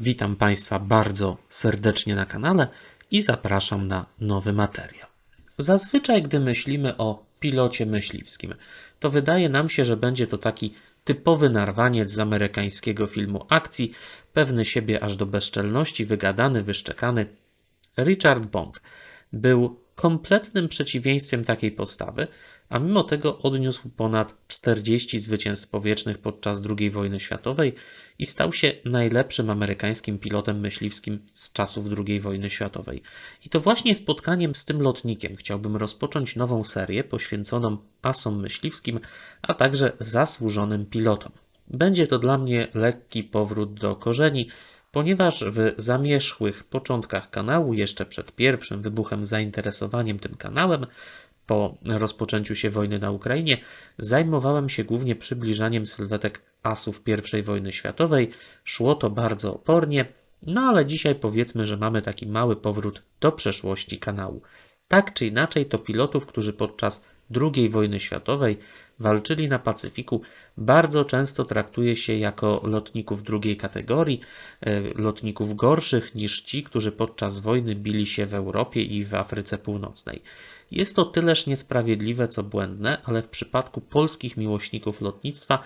Witam Państwa bardzo serdecznie na kanale i zapraszam na nowy materiał. Zazwyczaj, gdy myślimy o pilocie myśliwskim, to wydaje nam się, że będzie to taki typowy narwaniec z amerykańskiego filmu akcji, pewny siebie aż do bezczelności, wygadany, wyszczekany. Richard Bong był kompletnym przeciwieństwem takiej postawy, a mimo tego odniósł ponad 40 zwycięstw powietrznych podczas II wojny światowej i stał się najlepszym amerykańskim pilotem myśliwskim z czasów II wojny światowej. I to właśnie spotkaniem z tym lotnikiem chciałbym rozpocząć nową serię poświęconą asom myśliwskim, a także zasłużonym pilotom. Będzie to dla mnie lekki powrót do korzeni, ponieważ w zamierzchłych początkach kanału, jeszcze przed pierwszym wybuchem zainteresowaniem tym kanałem, po rozpoczęciu się wojny na Ukrainie, zajmowałem się głównie przybliżaniem sylwetek asów I wojny światowej. Szło to bardzo opornie, no ale dzisiaj powiedzmy, że mamy taki mały powrót do przeszłości kanału. Tak czy inaczej, to pilotów, którzy podczas II wojny światowej walczyli na Pacyfiku, bardzo często traktuje się jako lotników drugiej kategorii, e, lotników gorszych niż ci, którzy podczas wojny bili się w Europie i w Afryce Północnej. Jest to tyleż niesprawiedliwe co błędne, ale w przypadku polskich miłośników lotnictwa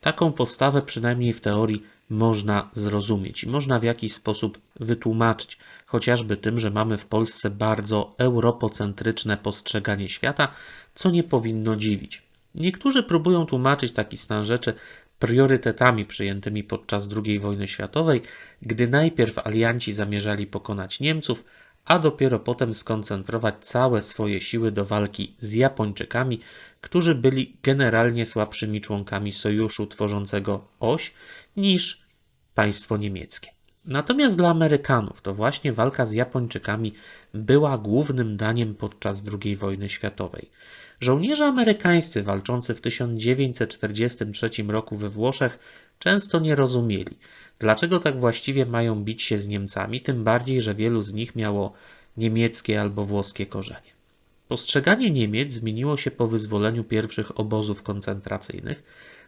taką postawę przynajmniej w teorii można zrozumieć i można w jakiś sposób wytłumaczyć, chociażby tym, że mamy w Polsce bardzo europocentryczne postrzeganie świata, co nie powinno dziwić. Niektórzy próbują tłumaczyć taki stan rzeczy priorytetami przyjętymi podczas II wojny światowej, gdy najpierw alianci zamierzali pokonać Niemców, a dopiero potem skoncentrować całe swoje siły do walki z Japończykami, którzy byli generalnie słabszymi członkami sojuszu tworzącego oś niż państwo niemieckie. Natomiast dla Amerykanów to właśnie walka z Japończykami była głównym daniem podczas II wojny światowej. Żołnierze amerykańscy walczący w 1943 roku we Włoszech często nie rozumieli, dlaczego tak właściwie mają bić się z Niemcami, tym bardziej, że wielu z nich miało niemieckie albo włoskie korzenie. Postrzeganie Niemiec zmieniło się po wyzwoleniu pierwszych obozów koncentracyjnych,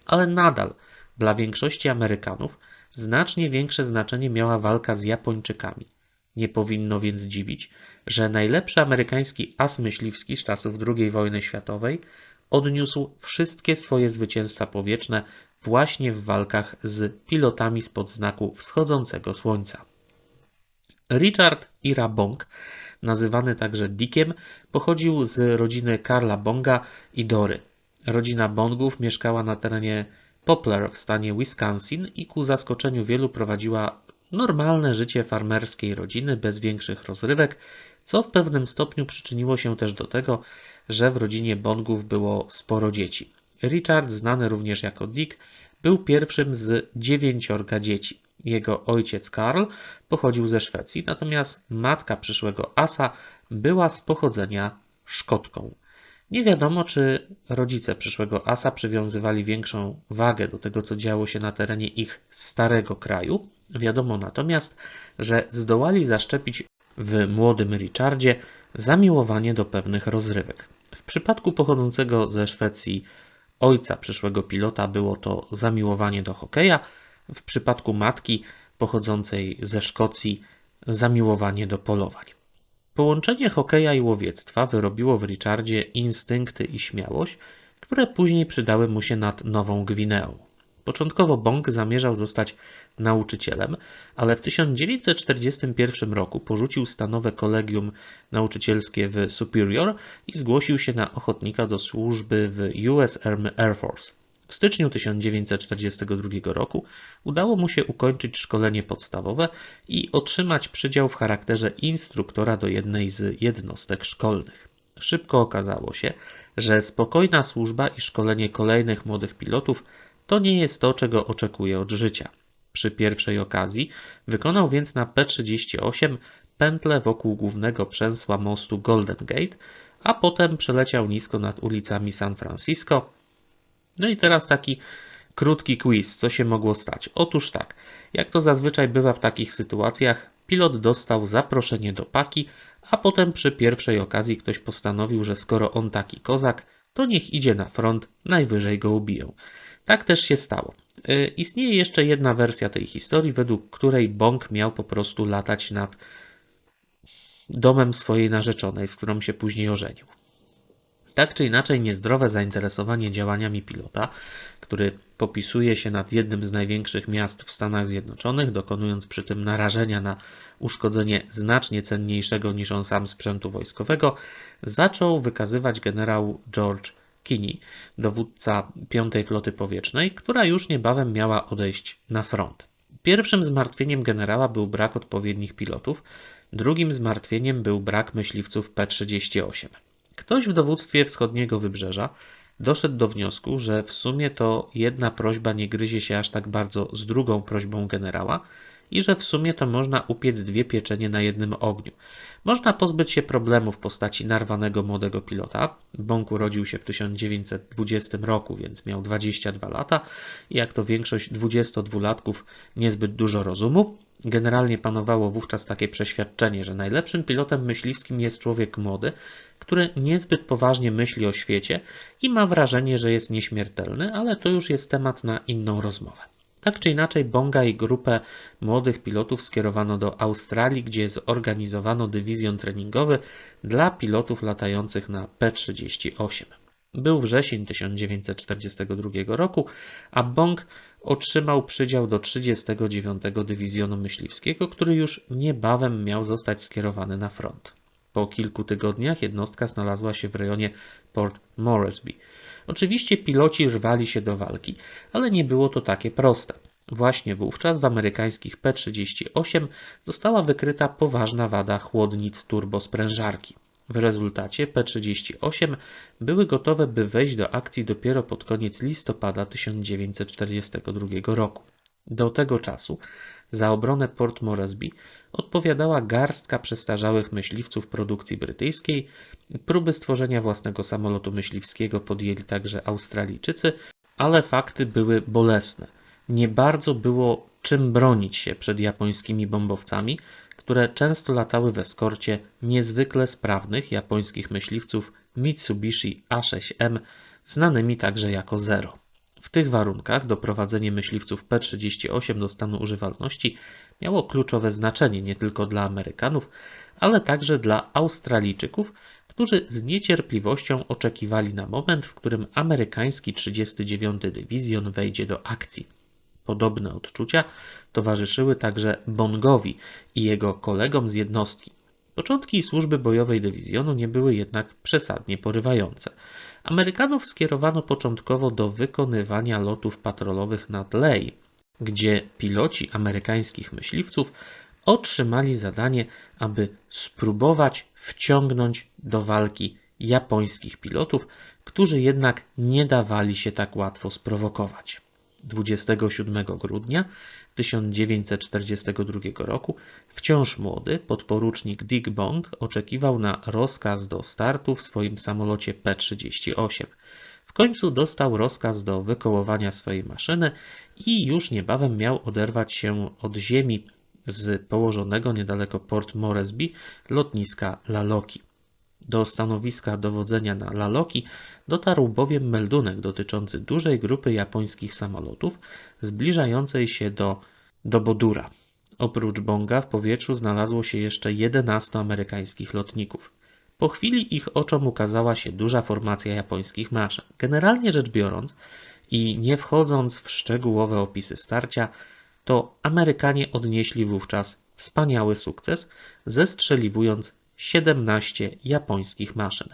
ale nadal dla większości Amerykanów znacznie większe znaczenie miała walka z Japończykami. Nie powinno więc dziwić, że najlepszy amerykański as myśliwski z czasów II wojny światowej odniósł wszystkie swoje zwycięstwa powietrzne właśnie w walkach z pilotami spod znaku wschodzącego słońca. Richard Ira Bong, nazywany także Dickiem, pochodził z rodziny Karla Bonga i Dory. Rodzina Bongów mieszkała na terenie Poplar w stanie Wisconsin i ku zaskoczeniu wielu prowadziła normalne życie farmerskiej rodziny bez większych rozrywek, co w pewnym stopniu przyczyniło się też do tego, że w rodzinie Bongów było sporo dzieci. Richard, znany również jako Dick, był pierwszym z dziewięciorga dzieci. Jego ojciec Karl pochodził ze Szwecji, natomiast matka przyszłego asa była z pochodzenia Szkotką. Nie wiadomo, czy rodzice przyszłego asa przywiązywali większą wagę do tego, co działo się na terenie ich starego kraju. Wiadomo natomiast, że zdołali zaszczepić w młodym Richardzie zamiłowanie do pewnych rozrywek. W przypadku pochodzącego ze Szwecji ojca przyszłego pilota było to zamiłowanie do hokeja, w przypadku matki pochodzącej ze Szkocji zamiłowanie do polowań. Połączenie hokeja i łowiectwa wyrobiło w Richardzie instynkty i śmiałość, które później przydały mu się nad Nową Gwineą. Początkowo Bong zamierzał zostać nauczycielem, ale w 1941 roku porzucił stanowe kolegium nauczycielskie w Superior i zgłosił się na ochotnika do służby w US Army Air Force. W styczniu 1942 roku udało mu się ukończyć szkolenie podstawowe i otrzymać przydział w charakterze instruktora do jednej z jednostek szkolnych. Szybko okazało się, że spokojna służba i szkolenie kolejnych młodych pilotów to nie jest to, czego oczekuje od życia. Przy pierwszej okazji wykonał więc na P-38 pętlę wokół głównego przęsła mostu Golden Gate, a potem przeleciał nisko nad ulicami San Francisco. No i teraz taki krótki quiz, co się mogło stać. Otóż tak, jak to zazwyczaj bywa w takich sytuacjach, pilot dostał zaproszenie do paki, a potem przy pierwszej okazji ktoś postanowił, że skoro on taki kozak, to niech idzie na front, najwyżej go ubiją. Tak też się stało. Y, Istnieje jeszcze jedna wersja tej historii, według której Bong miał po prostu latać nad domem swojej narzeczonej, z którą się później ożenił. Tak czy inaczej, niezdrowe zainteresowanie działaniami pilota, który popisuje się nad jednym z największych miast w Stanach Zjednoczonych, dokonując przy tym narażenia na uszkodzenie znacznie cenniejszego niż on sam sprzętu wojskowego, zaczął wykazywać generał George Kinney, dowódca piątej floty powietrznej, która już niebawem miała odejść na front. Pierwszym zmartwieniem generała był brak odpowiednich pilotów, drugim zmartwieniem był brak myśliwców P-38. Ktoś w dowództwie wschodniego wybrzeża doszedł do wniosku, że w sumie to jedna prośba nie gryzie się aż tak bardzo z drugą prośbą generała i że w sumie to można upiec dwie pieczenie na jednym ogniu. Można pozbyć się problemu w postaci narwanego młodego pilota. Bąk urodził się w 1920 roku, więc miał 22 lata i jak to większość 22-latków niezbyt dużo rozumu. Generalnie panowało wówczas takie przeświadczenie, że najlepszym pilotem myśliwskim jest człowiek młody, który niezbyt poważnie myśli o świecie i ma wrażenie, że jest nieśmiertelny, ale to już jest temat na inną rozmowę. Tak czy inaczej, Bonga i grupę młodych pilotów skierowano do Australii, gdzie zorganizowano dywizjon treningowy dla pilotów latających na P-38. Był wrzesień 1942 roku, a Bong otrzymał przydział do 39 Dywizjonu Myśliwskiego, który już niebawem miał zostać skierowany na front. Po kilku tygodniach jednostka znalazła się w rejonie Port Moresby. Oczywiście piloci rwali się do walki, ale nie było to takie proste. Właśnie wówczas w amerykańskich P-38 została wykryta poważna wada chłodnic turbosprężarki. W rezultacie P-38 były gotowe, by wejść do akcji dopiero pod koniec listopada 1942 roku. Do tego czasu za obronę Port Moresby odpowiadała garstka przestarzałych myśliwców produkcji brytyjskiej. Próby stworzenia własnego samolotu myśliwskiego podjęli także Australijczycy, ale fakty były bolesne. Nie bardzo było czym bronić się przed japońskimi bombowcami, które często latały w eskorcie niezwykle sprawnych japońskich myśliwców Mitsubishi A6M, znanymi także jako Zero. W tych warunkach doprowadzenie myśliwców P-38 do stanu używalności miało kluczowe znaczenie nie tylko dla Amerykanów, ale także dla Australijczyków, którzy z niecierpliwością oczekiwali na moment, w którym amerykański 39 Dywizjon wejdzie do akcji. Podobne odczucia towarzyszyły także Bongowi i jego kolegom z jednostki. Początki służby bojowej dywizjonu nie były jednak przesadnie porywające. Amerykanów skierowano początkowo do wykonywania lotów patrolowych nad Ley, gdzie piloci amerykańskich myśliwców otrzymali zadanie, aby spróbować wciągnąć do walki japońskich pilotów, którzy jednak nie dawali się tak łatwo sprowokować. 27 grudnia 1942 roku wciąż młody podporucznik Dick Bong oczekiwał na rozkaz do startu w swoim samolocie P-38. W końcu dostał rozkaz do wykołowania swojej maszyny i już niebawem miał oderwać się od ziemi z położonego niedaleko Port Moresby lotniska Laloki. Do stanowiska dowodzenia na Laloki dotarł bowiem meldunek dotyczący dużej grupy japońskich samolotów zbliżającej się do, do Bodura. Oprócz Bonga w powietrzu znalazło się jeszcze 11 amerykańskich lotników. Po chwili ich oczom ukazała się duża formacja japońskich maszyn. Generalnie rzecz biorąc i nie wchodząc w szczegółowe opisy starcia, to Amerykanie odnieśli wówczas wspaniały sukces, zestrzeliwując 17 japońskich maszyn.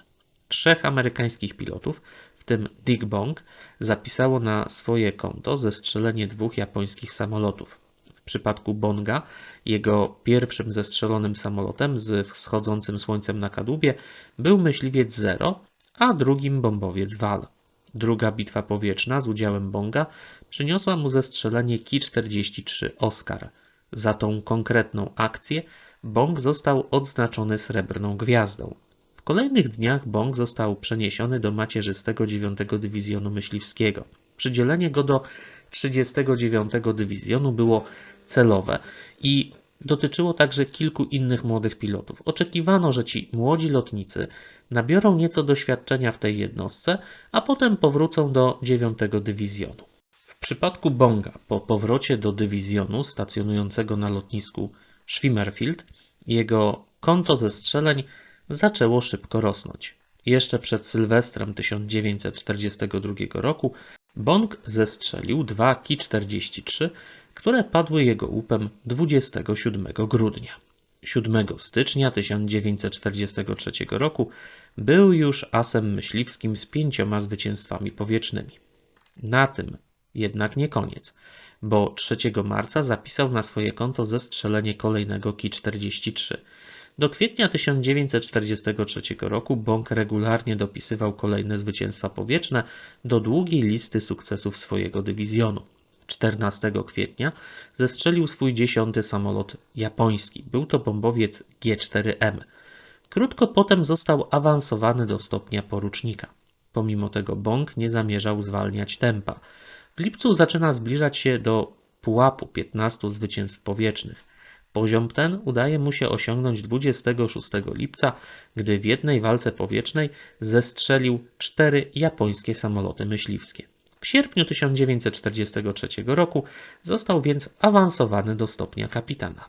Trzech amerykańskich pilotów, w tym Dick Bong, zapisało na swoje konto zestrzelenie dwóch japońskich samolotów. W przypadku Bonga, jego pierwszym zestrzelonym samolotem z wschodzącym słońcem na kadłubie był myśliwiec Zero, a drugim bombowiec Wal. Druga bitwa powietrzna z udziałem Bonga przyniosła mu zestrzelenie Ki-43 Oscar. Za tą konkretną akcję Bong został odznaczony srebrną gwiazdą. W kolejnych dniach Bong został przeniesiony do macierzystego 9 Dywizjonu Myśliwskiego. Przydzielenie go do 39 Dywizjonu było celowe i dotyczyło także kilku innych młodych pilotów. Oczekiwano, że ci młodzi lotnicy nabiorą nieco doświadczenia w tej jednostce, a potem powrócą do 9 Dywizjonu. przypadku Bonga po powrocie do dywizjonu stacjonującego na lotnisku Schwimmerfield, jego konto zestrzeleń zaczęło szybko rosnąć. Jeszcze przed Sylwestrem 1942 roku Bong zestrzelił dwa Ki-43, które padły jego łupem 27 grudnia. 7 stycznia 1943 roku był już asem myśliwskim z pięcioma zwycięstwami powietrznymi. Na tym jednak nie koniec, bo 3 marca zapisał na swoje konto zestrzelenie kolejnego Ki-43. Do kwietnia 1943 roku Bąk regularnie dopisywał kolejne zwycięstwa powietrzne do długiej listy sukcesów swojego dywizjonu. 14 kwietnia zestrzelił swój dziesiąty samolot japoński. Był to bombowiec G4M. Krótko potem został awansowany do stopnia porucznika. Pomimo tego Bąk nie zamierzał zwalniać tempa. W lipcu zaczyna zbliżać się do pułapu 15 zwycięstw powietrznych. Poziom ten udaje mu się osiągnąć 26 lipca, gdy w jednej walce powietrznej zestrzelił cztery japońskie samoloty myśliwskie. W sierpniu 1943 roku został więc awansowany do stopnia kapitana.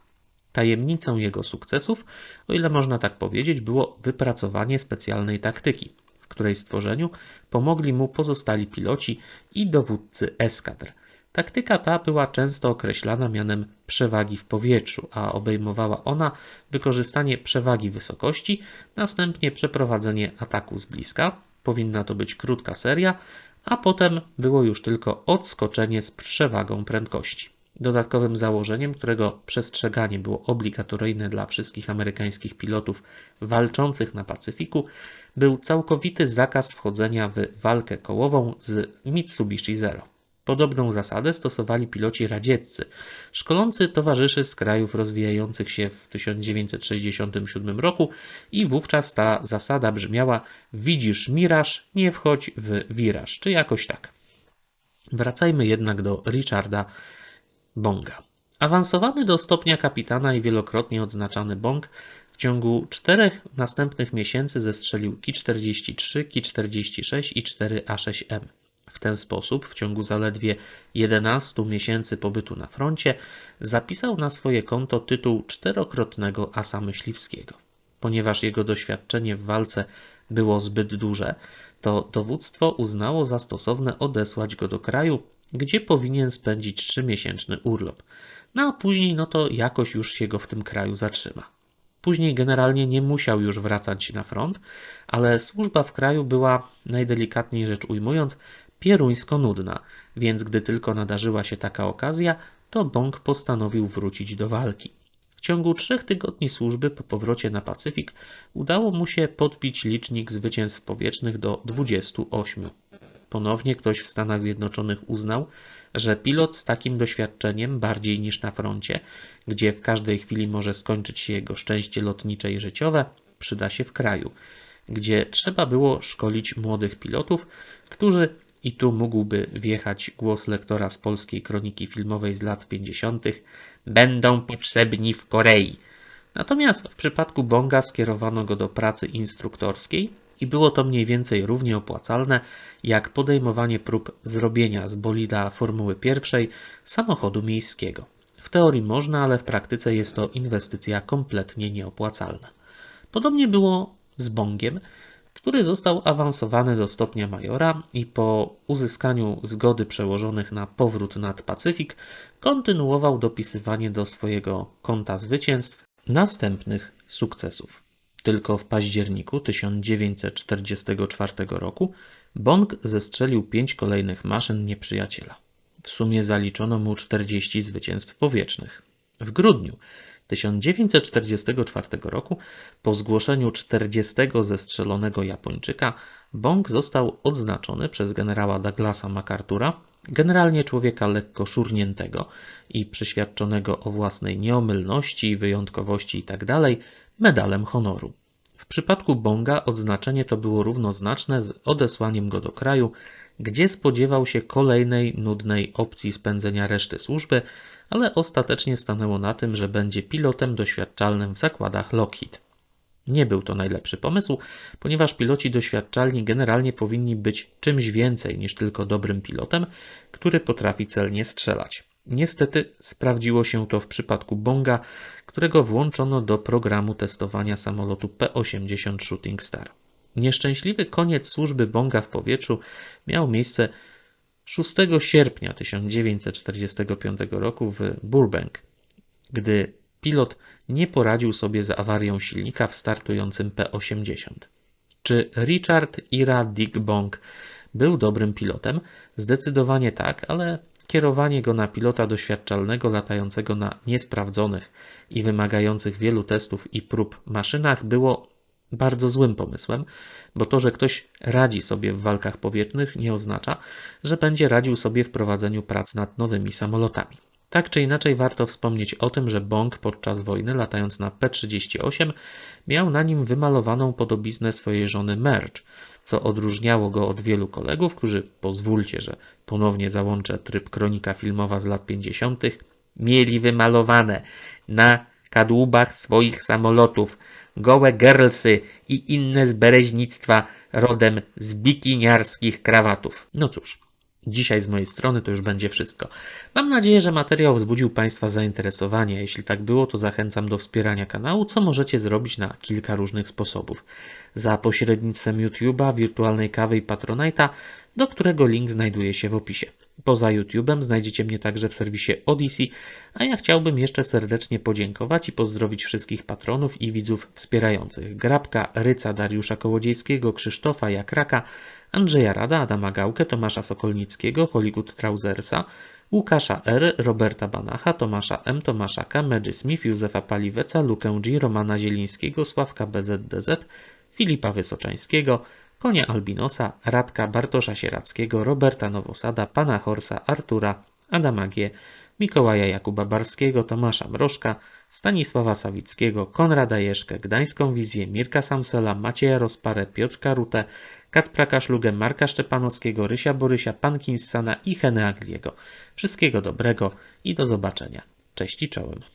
Tajemnicą jego sukcesów, o ile można tak powiedzieć, było wypracowanie specjalnej taktyki, w której stworzeniu pomogli mu pozostali piloci i dowódcy eskadr. Taktyka ta była często określana mianem przewagi w powietrzu, a obejmowała ona wykorzystanie przewagi wysokości, następnie przeprowadzenie ataku z bliska. Powinna to być krótka seria, a potem było już tylko odskoczenie z przewagą prędkości. Dodatkowym założeniem, którego przestrzeganie było obligatoryjne dla wszystkich amerykańskich pilotów walczących na Pacyfiku, był całkowity zakaz wchodzenia w walkę kołową z Mitsubishi Zero. Podobną zasadę stosowali piloci radzieccy, szkolący towarzyszy z krajów rozwijających się w 1967 roku i wówczas ta zasada brzmiała widzisz miraż, nie wchodź w wiraż, czy jakoś tak. Wracajmy jednak do Richarda Bonga. Awansowany do stopnia kapitana i wielokrotnie odznaczany Bong w ciągu czterech następnych miesięcy zestrzelił Ki-43, Ki-46 i 4 A6M. W ten sposób, w ciągu zaledwie 11 miesięcy pobytu na froncie, zapisał na swoje konto tytuł czterokrotnego asa myśliwskiego. Ponieważ jego doświadczenie w walce było zbyt duże, to dowództwo uznało za stosowne odesłać go do kraju, gdzie powinien spędzić trzymiesięczny urlop. No a później, no to jakoś już się go w tym kraju zatrzyma. Później generalnie nie musiał już wracać na front, ale służba w kraju była, najdelikatniej rzecz ujmując, pieruńsko nudna, więc gdy tylko nadarzyła się taka okazja, to Bong postanowił wrócić do walki. W ciągu trzech tygodni służby po powrocie na Pacyfik udało mu się podbić licznik zwycięstw powietrznych do 28. Ponownie ktoś w Stanach Zjednoczonych uznał, że pilot z takim doświadczeniem, bardziej niż na froncie, gdzie w każdej chwili może skończyć się jego szczęście lotnicze i życiowe, przyda się w kraju, gdzie trzeba było szkolić młodych pilotów, którzy i tu mógłby wjechać głos lektora z polskiej kroniki filmowej z lat 50. Będą potrzebni w Korei. Natomiast w przypadku Bonga skierowano go do pracy instruktorskiej i było to mniej więcej równie opłacalne jak podejmowanie prób zrobienia z bolida Formuły pierwszej samochodu miejskiego. W teorii można, ale w praktyce jest to inwestycja kompletnie nieopłacalna. Podobnie było z Bongiem, który został awansowany do stopnia majora i po uzyskaniu zgody przełożonych na powrót nad Pacyfik kontynuował dopisywanie do swojego konta zwycięstw następnych sukcesów. Tylko w październiku 1944 roku Bong zestrzelił pięć kolejnych maszyn nieprzyjaciela. W sumie zaliczono mu 40 zwycięstw powietrznych. W grudniu 1944 roku, po zgłoszeniu 40 zestrzelonego Japończyka, Bong został odznaczony przez generała Douglasa MacArthur'a, generalnie człowieka lekko szurniętego i przyświadczonego o własnej nieomylności, wyjątkowości itd., tak medalem honoru. W przypadku Bonga odznaczenie to było równoznaczne z odesłaniem go do kraju, gdzie spodziewał się kolejnej nudnej opcji spędzenia reszty służby, ale ostatecznie stanęło na tym, że będzie pilotem doświadczalnym w zakładach Lockheed. Nie był to najlepszy pomysł, ponieważ piloci doświadczalni generalnie powinni być czymś więcej niż tylko dobrym pilotem, który potrafi celnie strzelać. Niestety sprawdziło się to w przypadku Bonga, którego włączono do programu testowania samolotu P-80 Shooting Star. Nieszczęśliwy koniec służby Bonga w powietrzu miał miejsce 6 sierpnia 1945 roku w Burbank, gdy pilot nie poradził sobie z awarią silnika w startującym P-80. Czy Richard Ira Dick Bong był dobrym pilotem? Zdecydowanie tak, ale kierowanie go na pilota doświadczalnego latającego na niesprawdzonych i wymagających wielu testów i prób maszynach było bardzo złym pomysłem, bo to, że ktoś radzi sobie w walkach powietrznych, nie oznacza, że będzie radził sobie w prowadzeniu prac nad nowymi samolotami. Tak czy inaczej, warto wspomnieć o tym, że Bong podczas wojny, latając na P-38, miał na nim wymalowaną podobiznę swojej żony Merge, co odróżniało go od wielu kolegów, którzy, pozwólcie, że ponownie załączę tryb kronika filmowa z lat 50., mieli wymalowane na kadłubach swoich samolotów gołe girlsy i inne zbereźnictwa rodem z bikiniarskich krawatów. No cóż, dzisiaj z mojej strony to już będzie wszystko. Mam nadzieję, że materiał wzbudził Państwa zainteresowanie. Jeśli tak było, to zachęcam do wspierania kanału, co możecie zrobić na kilka różnych sposobów. Za pośrednictwem YouTube'a, wirtualnej kawy i Patronite'a, do którego link znajduje się w opisie. Poza YouTube'em znajdziecie mnie także w serwisie Odyssey, a ja chciałbym jeszcze serdecznie podziękować i pozdrowić wszystkich patronów i widzów wspierających. Grabka, Ryca, Dariusza Kołodziejskiego, Krzysztofa Jakraka, Andrzeja Rada, Adama Gałkę, Tomasza Sokolnickiego, Hollywood Trausersa, Łukasza R., Roberta Banacha, Tomasza M., Tomasza K., Medży Smith, Józefa Paliweca, Lukę G., Romana Zielińskiego, Sławka BZDZ, Filipa Wysoczańskiego, Konia Albinosa, Radka Bartosza Sierackiego, Roberta Nowosada, Pana Horsa, Artura, Adama G., Mikołaja Jakuba Barskiego, Tomasza Mrożka, Stanisława Sawickiego, Konrada Jeszkę, Gdańską Wizję, Mirka Samsela, Macieja Rozparę, Piotrka Rutę, Kacpra Kaszlugę, Marka Szczepanowskiego, Rysia Borysia, Pankinssana i Hene Agliego. Wszystkiego dobrego i do zobaczenia. Cześć i czołem.